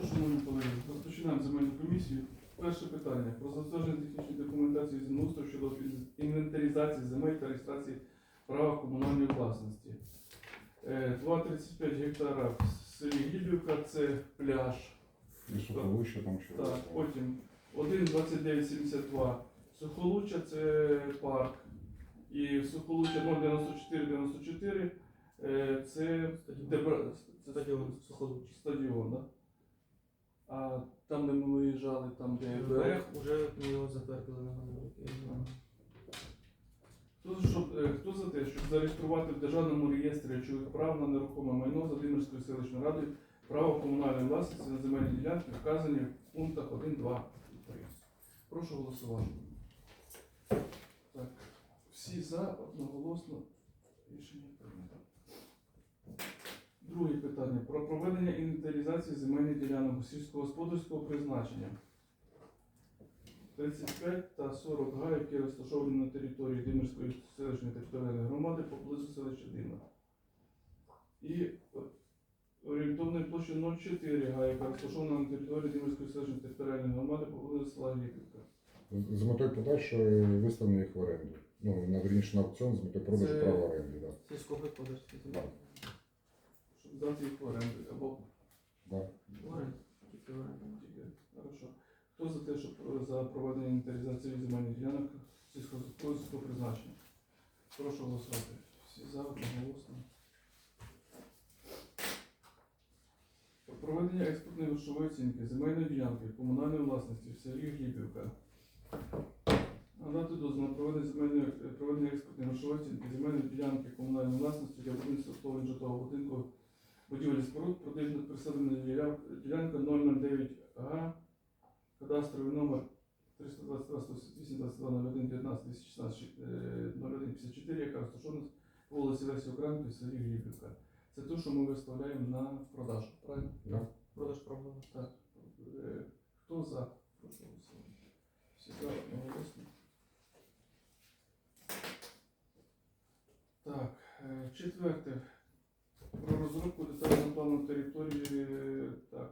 що, шановні колеги, розпочинаємо земельну комісію. Перше питання про затвердження технічної документації землеустрою щодо інвентаризації земель та реєстрації права комунальної власності. Е, 2,35 гектара в селі Гібівка це пляж. І там ще. Так, потім 1,2972 Сухолуччя це парк. І Сухолуччя 09494 е, це Дебра- це Стадіон Сухолуч. стадіон, да? А там, де ми виїжджали, там, де. Берег уже ми його затвердили на минулий Хто, щоб, е, хто за те, щоб зареєструвати в Державному реєстрі речових прав на нерухоме майно Володимирської селищної ради право комунальної власності на земельні ділянки, вказані в пунктах 1, 2 і 3. Прошу голосувати. Так. Всі за одноголосно рішення прийнято. Друге питання про проведення інвентаризації земельних ділянок сільськогосподарського призначення. 35 та 40 га, які розташовані на території Димирської селищної територіальної громади поблизу селища Дима. І о- орієнтовної площі 0,4 га, яка розташована на території Димирської селищної територіальної громади поблизу села Ліпівка. З метою подальшої виставлення їх в оренду. Ну, на верніше на аукціон з метою продажу Це- права оренди, так. Сільськогосподарський Да. Здати їх в оренду. Або Да. Оренда. Тільки оренда. тільки. Хорошо. Хто за те, щоб е, за проведення інвентаризації земельних ділянок сільськогосподарського призначення? Прошу голосувати. Всі за одноголосно. Про проведення експортної грошової оцінки земельної ділянки комунальної власності в селі Глібівка. Надати дозвіл на проведення земельної е, проведення експортної грошової оцінки земельної ділянки комунальної власності для будівництва житлового будинку будівель споруд, присадена ділянка 009 га, кадастровий номер 322 178 22 01 19 216 01 54, яка розташована по вулиці Лесі Українки в селі Глібівка. Це те, що ми виставляємо на продажу, правильно? Да. Продаж права. Так. Хто за? Прошу голосувати. Всі за одноголосно. Так, е, четверте. Розробку детального плану території, е, так,